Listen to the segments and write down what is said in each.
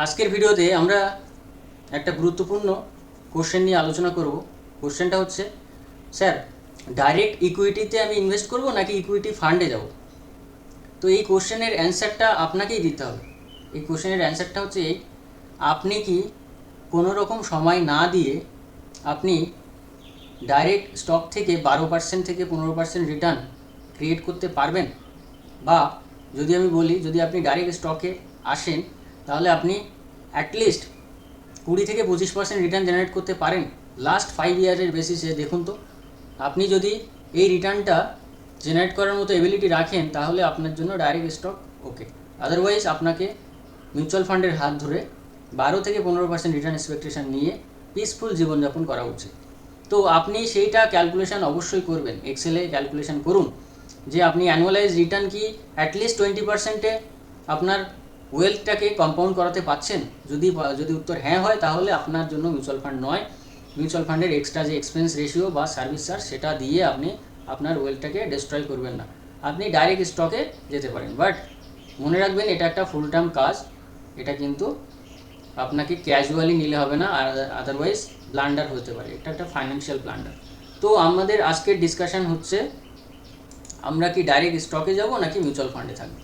আজকের ভিডিওতে আমরা একটা গুরুত্বপূর্ণ কোশ্চেন নিয়ে আলোচনা করব। কোশ্চেনটা হচ্ছে, স্যার ডাইরেক্ট ইকুইটিতে আমি ইনভেস্ট করব নাকি ইকুইটি ফান্ডে যাব? তো এই কোশ্চেনের অ্যান্সারটা আপনাকেই দিতে হবে। এই কোশ্চেনের অ্যান্সারটা হচ্ছে এই, আপনি কি কোনো রকম সময় না দিয়ে আপনি ডাইরেক্ট স্টক থেকে বারো পার্সেন্ট থেকে পনেরো পার্সেন্ট রিটার্ন ক্রিয়েট করতে পারবেন? বা যদি আমি বলি, যদি আপনি ডাইরেক্ট স্টকে আসেন তাহলে আপনি অ্যাটলিস্ট কুড়ি থেকে পঁচিশ পার্সেন্ট রিটার্ন জেনারেট করতে পারেন। লাস্ট ফাইভ ইয়ারের বেসিসে দেখুন তো। আপনি যদি এই রিটার্নটা জেনারেট করার মতো এবিলিটি রাখেন, তাহলে আপনার জন্য ডাইরেক্ট স্টক ওকে আদারওয়াইজ আপনাকে মিউচুয়াল ফান্ডের হাত ধরে বারো থেকে পনেরো পার্সেন্ট রিটার্ন এক্সপেকটেশন নিয়ে পিসফুল জীবনযাপন করা উচিত। তো আপনি সেইটা ক্যালকুলেশন অবশ্যই করবেন এক্সেলে ক্যালকুলেশন করুন যে আপনি অ্যানুয়ালাইজ রিটার্ন কি অ্যাটলিস্ট টোয়েন্টি পার্সেন্টে আপনার ওয়েলথটাকে কম্পাউন্ড করাতে পাচ্ছেন? যদি যদি উত্তর হ্যাঁ হয়, তাহলে আপনার জন্য মিউচুয়াল ফান্ড নয়। মিউচুয়াল ফান্ডের এক্সট্রা যে এক্সপেন্স রেশিও বা সার্ভিস চার্জ সেটা দিয়ে আপনি আপনার ওয়েলথটাকে ডিস্ট্রয় করবেন না। আপনি ডাইরেক্ট স্টকে যেতে পারেন। বাট মনে রাখবেন, এটা একটা ফুল টার্ম কাজ। এটা কিন্তু আপনাকে ক্যাজুয়ালি নিলে হবে না, আর আদারওয়াইজ ব্লান্ডার হতে পারে। এটা একটা ফাইন্যান্সিয়াল ব্লান্ডার তো আমাদের আজকের ডিসকাশন হচ্ছে, আমরা কি ডাইরেক্ট স্টকে যাব নাকি মিউচুয়াল ফান্ডে থাকব?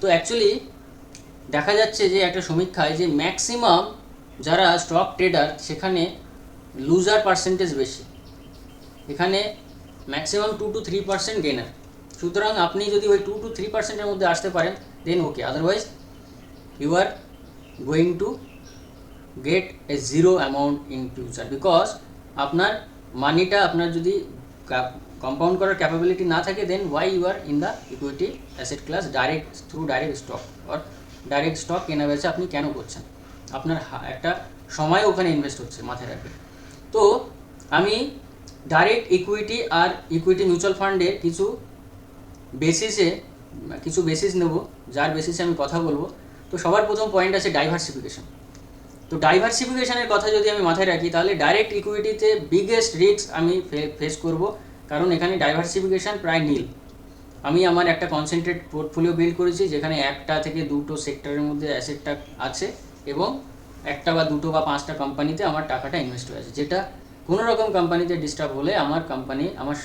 তো অ্যাকচুয়ালি দেখা যাচ্ছে যে একটা সমীক্ষায় যে ম্যাক্সিমাম যারা স্টক ট্রেডার সেখানে লুজার পার্সেন্টেজ বেশি। এখানে maximum two to three percent gainer সুতরাং আপনি যদি ওই টু টু থ্রি পার্সেন্টের মধ্যে আসতে পারেন then okay otherwise you are going to get a zero amount in future because আপনার মানিটা আপনার যদি কম্পাউন্ড করার ক্যাপাবিলিটি না থাকে then why you are in the equity asset class direct through direct stock or direct stock কেনা বেচা আপনি কেন করছেন? আপনার একটা সময় ওখানে ইনভেস্ট হচ্ছে মাথায় রাখবেন। তো আমি ডাইরেক্ট ইকুইটি আর ইকুইটি মিউচুয়াল ফান্ডের কিছু বেসিসে কিছু বেসিস নেব, যার বেসিসে আমি কথা বলব। তো সবার প্রথম পয়েন্ট আছে ডাইভার্সিফিকেশন তো ডাইভার্সিফিকেশনের কথা যদি আমি মাথায় রাখি, তাহলে ডাইরেক্ট ইকুইটিতে বিগেস্ট রিস্ক আমি ফেস করব। কারণ এখানে ডাইভার্সিফিকেশন প্রায় নীল। আমি আমার একটা কনসেন্ট্রেট পোর্টফোলিও বিল্ড করেছি, যেখানে একটা থেকে দুটো সেক্টরের মধ্যে অ্যাসেটটা আছে এবং একটা বা দুটো বা পাঁচটা কোম্পানিতে আমার টাকাটা ইনভেস্ট হয়ে আছে। যেটা কোনো রকম কোম্পানিতে ডিস্টার্ব হলে আমার কোম্পানি আমার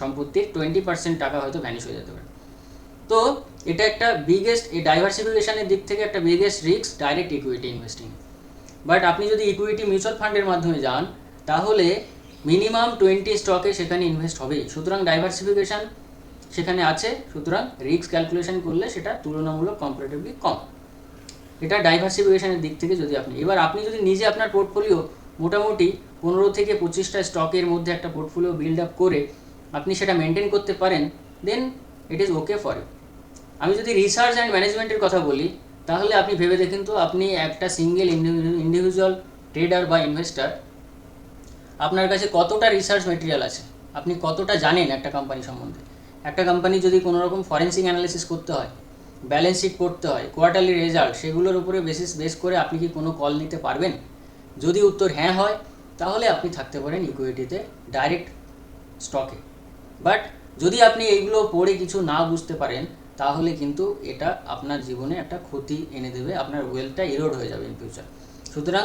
সম্পত্তির টোয়েন্টি পার্সেন্ট টাকা হয়তো ভ্যানিশ হয়ে যেতে পারে। তো এটা একটা বিগেস্ট এই ডাইভার্সিফিকেশনের দিক থেকে একটা biggest risk direct equity investing but আপনি যদি ইকুইটি মিউচুয়াল ফান্ডের মাধ্যমে যান, তাহলে মিনিমাম টোয়েন্টি স্টকে সেখানে ইনভেস্ট হবেই। সুতরাং ডাইভার্সিফিকেশান সেখানে আছে, সুতরাং রিস্ক ক্যালকুলেশন করলে সেটা তুলনামূলক কম্পারেটিভলি কম। এটা ডাইভার্সিফিকেশনের দিক থেকে যদি আপনি এবার আপনি যদি নিজে আপনার পোর্টফোলিও মোটামুটি পনেরো থেকে পঁচিশটা স্টকের মধ্যে একটা পোর্টফোলিও বিল্ড আপ করে আপনি সেটা মেনটেন করতে পারেন then it is okay for you আমি যদি রিসার্চ অ্যান্ড ম্যানেজমেন্টের কথা বলি, তাহলে আপনি ভেবে দেখেন তো, আপনি একটা সিঙ্গেল ইন্ডিভিজুয়াল ট্রেডার বা ইনভেস্টার আপনার কাছে কতটা রিসার্চ মেটেরিয়াল আছে? আপনি কতটা জানেন একটা কোম্পানি সম্বন্ধে? একটা কোম্পানি যদি কোনো রকম ফরেন্সিক অ্যানালিসিস করতে হয় ব্যালেন্স শিট করতে হয় কোয়ার্টারলি রেজাল্ট সেগুলোর উপরে বেসিস বেস করে আপনি কি কোনো কল নিতে পারবেন? যদি উত্তর হ্যাঁ হয়, তাহলে আপনি থাকতে পারেন ইকুইটিতে ডাইরেক্ট স্টকে বাট যদি আপনি এইগুলো পড়ে কিছু না বুঝতে পারেন, তাহলে কিন্তু এটা আপনার জীবনে একটা ক্ষতি এনে দেবে, আপনার ওয়েলথটা ইরোড হয়ে যাবে ইন ফিউচার সুতরাং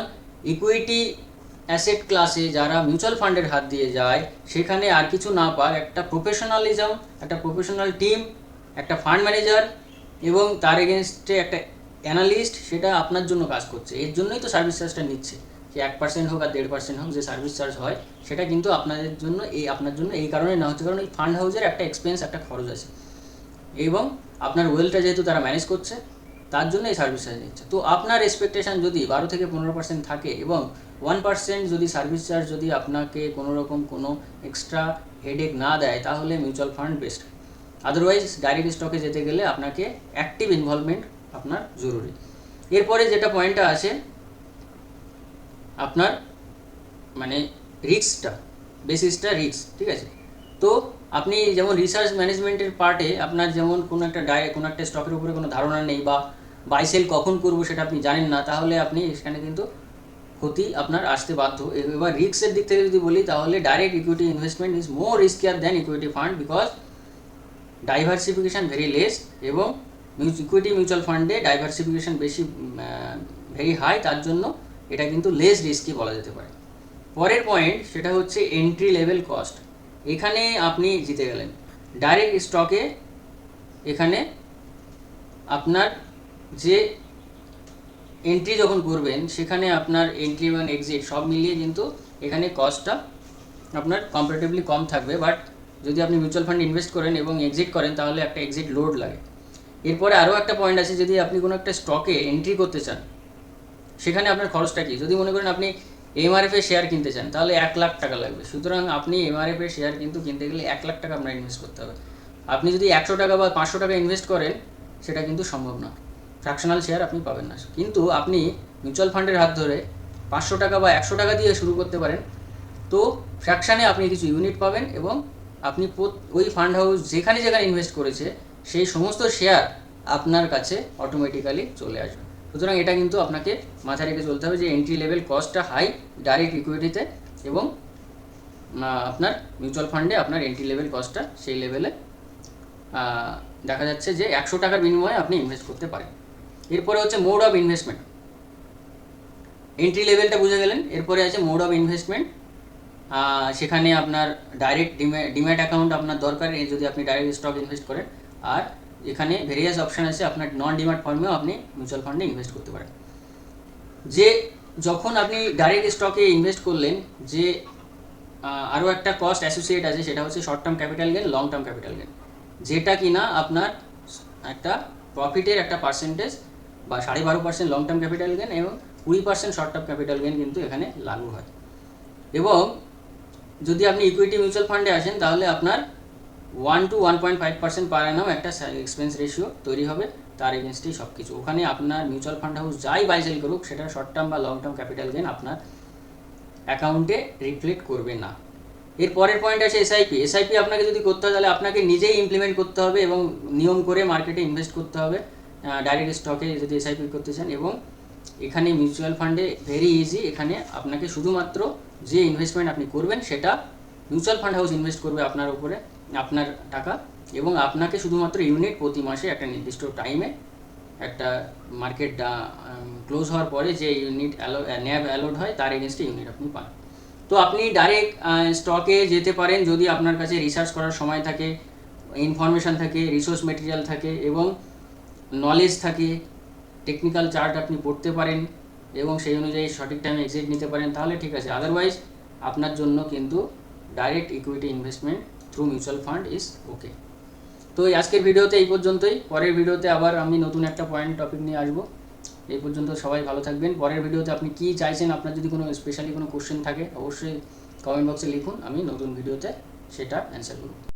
ইকুইটি অ্যাসেট ক্লাসে যারা মিউচুয়াল ফান্ডের হাত দিয়ে যায়, সেখানে আর কিছু না পার একটা প্রফেশনালিজম, একটা প্রফেশনাল টিম, একটা ফান্ড ম্যানেজার এবং তার এগেনস্টে একটা অ্যানালিস্ট, সেটা আপনার জন্য কাজ করছে। এর জন্যই তো সার্ভিস চার্জটা নিচ্ছে। যে এক পার্সেন্ট হোক আর দেড় পার্সেন্ট হোক যে সার্ভিস চার্জ হয়, সেটা কিন্তু আপনাদের জন্য এই, আপনার জন্য এই কারণে না হচ্ছে, কারণ এই ফান্ড হাউসের একটা এক্সপেন্স একটা খরচ আছে। এবং আপনার ওয়েলটা যেহেতু তারা ম্যানেজ করছে, তার জন্য এই সার্ভিস চার্জ নিচ্ছে। তো আপনার এক্সপেকটেশন যদি বারো থেকে পনেরো পার্সেন্ট থাকে এবং ওয়ান পার্সেন্ট যদি সার্ভিস চার্জ যদি আপনাকে কোনো রকম কোনো এক্সট্রা হেডেক না দেয়, তাহলে mutual fund best otherwise direct স্টকে যেতে গেলে আপনাকে অ্যাক্টিভ ইনভলভমেন্ট আপনার জরুরি। এরপরে যেটা পয়েন্টটা আছে, আপনার মানে রিস্কটা বেসিসটা রিস্ক ঠিক আছে? তো আপনি যেমন রিসার্চ ম্যানেজমেন্টের পার্টে আপনার যেমন কোনো একটা ডাইরেক্ট কোনো একটা স্টকের উপরে কোনো ধারণা নেই বা বাই সেল কখন করব সেটা আপনি জানেন না, তাহলে আপনি এখানে কিন্তু ক্ষতি আপনার আসতে বাধ্য। এবার রিস্কের দিক থেকে যদি বলি, তাহলে direct equity investment is more riskier than equity fund because diversification very less এবং ইকুইটি মিউচুয়াল ফান্ডে ডাইভার্সিফিকেশান বেশি ভেরি হাই তার জন্য এটা কিন্তু লেস রিস্কি বলা যেতে পারে। পরের পয়েন্ট সেটা হচ্ছে এন্ট্রি লেভেল কস্ট এখানে আপনি জিতে গেলেন। ডাইরেক্ট স্টকে এখানে আপনার যে এন্ট্রি যখন করবেন, সেখানে আপনার এন্ট্রি এবং এক্সিট সব মিলিয়ে কিন্তু এখানে কস্টটা আপনার কম্পারেটিভলি কম থাকবে। বাট যদি আপনি মিউচুয়াল ফান্ড ইনভেস্ট করেন এবং এক্সিট করেন, তাহলে একটা এক্সিট লোড লাগে। এরপরে আরও একটা পয়েন্ট আছে, যদি আপনি কোনো একটা স্টকে এন্ট্রি করতে চান, সেখানে আপনার খরচটা কী? যদি মনে করেন আপনি এমআরএফ এর শেয়ার কিনতে চান, তাহলে এক লাখ টাকা লাগবে। সুতরাং আপনি এমআরএফ এর শেয়ার কিন্তু কিনতে গেলে এক লাখ টাকা আপনার ইনভেস্ট করতে হবে। আপনি যদি একশো টাকা বা পাঁচশো টাকা ইনভেস্ট করেন, সেটা কিন্তু সম্ভব না। ফ্র্যাকশনাল শেয়ার আপনি পাবেন না। কিন্তু আপনি মিউচুয়াল ফান্ডের হাত ধরে পাঁচশো টাকা বা একশো টাকা দিয়ে শুরু করতে পারেন। তো ফ্র্যাকশানে আপনি কিছু ইউনিট পাবেন এবং আপনি ওই ফান্ড হাউস যেখানে যেখানে ইনভেস্ট করেছে, সেই সমস্ত শেয়ার আপনার কাছে অটোমেটিক্যালি চলে আসবে। সুতরাং এটা কিন্তু আপনাকে মাথায় রেখে চলতে হবে যে এন্ট্রি লেভেল কস্টটা হাই ডাইরেক্ট ইকুইটিতে এবং আপনার মিউচুয়াল ফান্ডে আপনার এন্ট্রি লেভেল কস্টটা সেই লেভেলে দেখা যাচ্ছে যে একশো টাকার বিনিময়ে আপনি ইনভেস্ট করতে পারেন। এরপরে হচ্ছে মোড অফ ইনভেস্টমেন্ট এন্ট্রি লেভেলটা বুঝে গেলেন, এরপরে আছে মোড অফ ইনভেস্টমেন্ট সেখানে আপনার ডাইরেক্ট ডিম্যাট অ্যাকাউন্ট আপনার দরকার যদি আপনি ডাইরেক্ট স্টক ইনভেস্ট করেন। আর এখানে ভেরিয়াস অপশান আছে, আপনার নন ডিম্যাট ফর্মেও আপনি মিউচুয়াল ফান্ডে ইনভেস্ট করতে পারেন। যে যখন আপনি ডাইরেক্ট স্টকে ইনভেস্ট করলেন, যে আরও একটা কস্ট অ্যাসোসিয়েট আছে, সেটা হচ্ছে short term capital gain long term capital gain যেটা কিনা আপনার একটা প্রফিটের একটা পার্সেন্টেজ বা সাড়ে বারো percent long term capital gain এবং কুড়ি percent short term capital gain কিন্তু এখানে লাগু হয়। এবং যদি আপনি ইকুইটি মিউচুয়াল ফান্ডে আসেন, তাহলে আপনার one to one point five percent per annum একটা এক্সপেন্স রেশিও তৈরি হবে, তার এগেনস্টেই সব কিছু ওখানে আপনার মিউচুয়াল ফান্ড হাউস যাই বাই সেল করুক, সেটা শর্ট টার্ম বা লং টার্ম ক্যাপিটাল গেন আপনার অ্যাকাউন্টে রিফ্লেক্ট করবে না। এর পরের পয়েন্ট আছে এসআইপি এসআইপি আপনাকে যদি করতে হয়, তাহলে আপনাকে নিজেই ইমপ্লিমেন্ট করতে হবে এবং নিয়ম করে মার্কেটে ইনভেস্ট করতে হবে। ডাইরেক্ট স্টকে যদি এসআইপি করতে চান এবং এখানে মিউচুয়াল ফান্ডে ভেরি ইজি এখানে আপনাকে শুধুমাত্র যে ইনভেস্টমেন্ট আপনি করবেন সেটা মিউচুয়াল ফান্ড হাউস ইনভেস্ট করবে আপনার উপরে, আপনার টাকা এবং আপনাকে শুধুমাত্র ইউনিট প্রতি মাসে একটা নির্দিষ্ট টাইমে একটা মার্কেট ক্লোজ হওয়ার পরে যে ইউনিট অ্যালো ন্যাব অ্যালোড হয় তার এগেনস্টে ইউনিট আপনি পান। তো আপনি ডাইরেক্ট স্টকে যেতে পারেন যদি আপনার কাছে রিসার্চ করার সময় থাকে ইনফরমেশান থাকে রিসোর্স মেটেরিয়াল থাকে এবং নলেজ থাকে টেকনিক্যাল চার্ট আপনি পড়তে পারেন এবং সেই অনুযায়ী সঠিক টাইমে এক্সিট নিতে পারেন, তাহলে ঠিক আছে। আদারওয়াইজ আপনার জন্য কিন্তু direct equity investment through mutual fund is okay তো এই আজকের ভিডিওতে এই পর্যন্তই। পরের ভিডিওতে আবার আমি নতুন একটা পয়েন্ট টপিক নিয়ে আসব। এই পর্যন্ত সবাই ভালো থাকবেন। পরের ভিডিওতে আপনি কী চাইছেন, আপনার যদি কোনো স্পেশালি কোনো কোশ্চেন থাকে, অবশ্যই কমেন্ট বক্সে লিখুন। আমি নতুন ভিডিওতে সেটা অ্যান্সার করব।